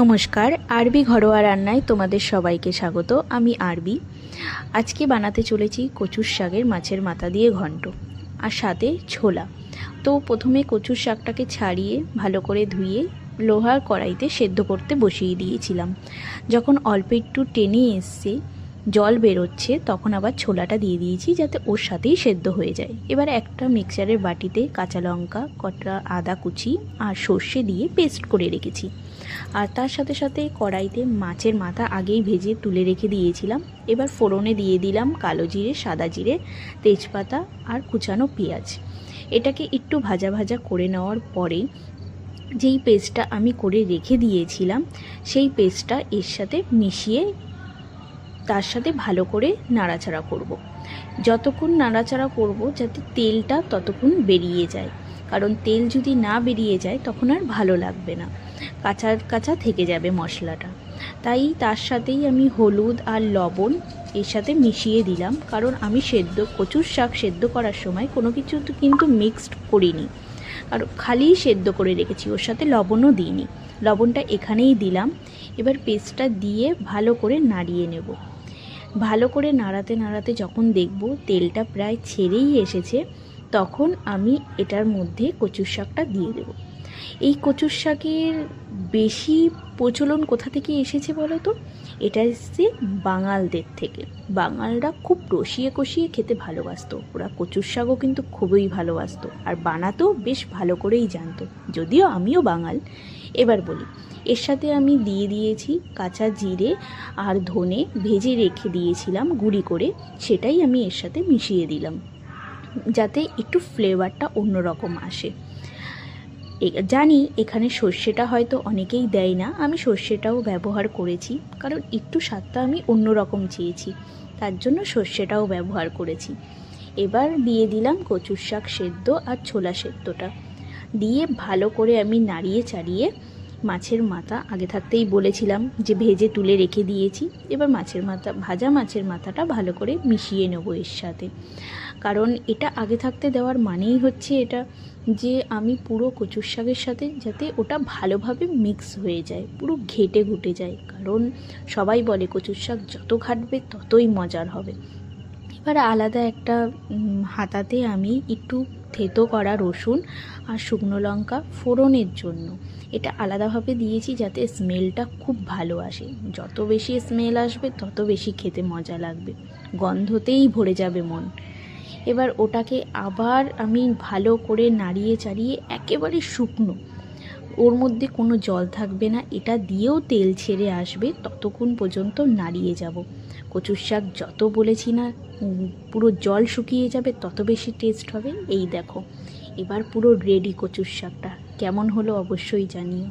নমস্কার, আরবি ঘরোয়া রান্নায় তোমাদের সবাইকে স্বাগত। আমি আরবি। আজকে বানাতে চলেছি কচুর শাকের মাছের মাথা দিয়ে ঘন্ট আর সাথে ছোলা। তো প্রথমে কচুর শাকটাকে ছাড়িয়ে, ভালো করে ধুয়ে, লোহার কড়াইতে সেদ্ধ করতে বসিয়ে দিয়েছিলাম। যখন অল্প একটু টেনে এসছে জল বেরোচ্ছে, তখন আবার ছোলাটা দিয়ে দিয়েছি যাতে ওর সাথেই সেদ্ধ হয়ে যায়। এবার একটা মিক্সারের বাটিতে কাঁচা লঙ্কা, কটা আদা কুচি আর সর্ষে দিয়ে পেস্ট করে রেখেছি। আর তার সাথে সাথে কড়াইতে মাছের মাথা আগেই ভেজে তুলে রেখে দিয়েছিলাম। এবার ফোড়নে দিয়ে দিলাম কালো জিরে, সাদা জিরে, তেজপাতা আর কুচানো পেঁয়াজ। এটাকে একটু ভাজা ভাজা করে নেওয়ার পরে যেই পেস্টটা আমি করে রেখে দিয়েছিলাম, সেই পেস্টটা এর সাথে মিশিয়ে তার সাথে ভালো করে নাড়াচাড়া করব। যতক্ষণ নাড়াচাড়া করব যাতে তেলটা ততক্ষণ বেরিয়ে যায়। কারণ তেল যদি না বেরিয়ে যায়, তখন আর ভালো লাগবে না। কাঁচা কাঁচা থেকে যাবে মশলাটা। তাই তার সাথেই আমি হলুদ আর লবণ এর সাথে মিশিয়ে দিলাম। কারণ আমি সেদ্ধ, কচুর শাক সেদ্ধ করার সময় কোনো কিছু কিন্তু মিক্সড করিনি। আর খালি সেদ্ধ করে রেখেছি, ওর সাথে লবণও দিইনি। লবণটা এখানেই দিলাম। এবার পেস্টটা দিয়ে ভালো করে নাড়িয়ে নেব। ভালো করে নাড়াতে নাড়াতে যখন দেখব তেলটা প্রায় ছেড়েই এসেছে, তখন আমি এটার মধ্যে কচুর শাকটা দিয়ে দেব। এই কচুর শাকের বেশি প্রচলন কোথা থেকে এসেছে বলো তো? এটা এসছে বাঙালদের থেকে। বাঙালরা খুব রসিয়ে কষিয়ে খেতে ভালোবাসতো। ওরা কচুর শাকও কিন্তু খুবই ভালোবাসতো। আর বানাতেও বেশ ভালো করেই জানতো। যদিও আমিও বাঙাল এবার বলি, এর সাথে আমি দিয়ে দিয়েছি কাঁচা জিরে আর ধনে ভেজে রেখে দিয়েছিলাম গুঁড়ি করে, সেটাই আমি এর সাথে মিশিয়ে দিলাম, যাতে একটু ফ্লেভারটা অন্যরকম আসে। জানি এখানে সর্ষেটা হয়তো অনেকেই দেয় না, আমি সর্ষেটাও ব্যবহার করেছি, কারণ একটু স্বাদটা আমি অন্যরকম চেয়েছি, তার জন্য সর্ষেটাও ব্যবহার করেছি। এবার দিয়ে দিলাম কচুর শাক সেদ্ধ আর ছোলা সেদ্ধটা। দিয়ে ভালো করে আমি নাড়িয়ে চাড়িয়ে মাছের মাথা আগে থাকতেই বলেছিলাম যে ভেজে তুলে রেখে দিয়েছি। এবার মাছের মাথা, ভাজা মাছের মাথাটা ভালো করে মিশিয়ে নেব এর সাথে। কারণ এটা আগে থাকতে দেওয়ার মানেই হচ্ছে এটা যে আমি পুরো কচুর শাকের সাথে যাতে ওটা ভালোভাবে মিক্স হয়ে যায়, পুরো ঘেটে ঘুটে যায়। কারণ সবাই বলে কচুর শাক যত ঘাটবে ততই মজার হবে। এবার আলাদা একটা হাতাতে আমি একটু থেতো করা রসুন আর শুকনো লঙ্কা ফোড়নের জন্য। এটা আলাদাভাবে দিয়েছি যাতে স্মেলটা খুব ভালো আসে। যত বেশি স্মেল আসবে, তত বেশি খেতে মজা লাগবে। গন্ধতেই ভরে যাবে মন। এবার ওটাকে আবার আমি ভালো করে নাড়িয়ে চাড়িয়ে একেবারে শুকনো ওর মধ্যে কোনো জল থাকবে না, এটা দিয়েও তেল ছেড়ে আসবে, ততক্ষণ পর্যন্ত নাড়িয়ে যাব। কচুর শাক যত বলেছি না পুরো জল শুকিয়ে যাবে, তত বেশি টেস্ট হবে। এই দেখো, এবার পুরো রেডি কচুর শাকটা। কেমন হলো অবশ্যই জানিও।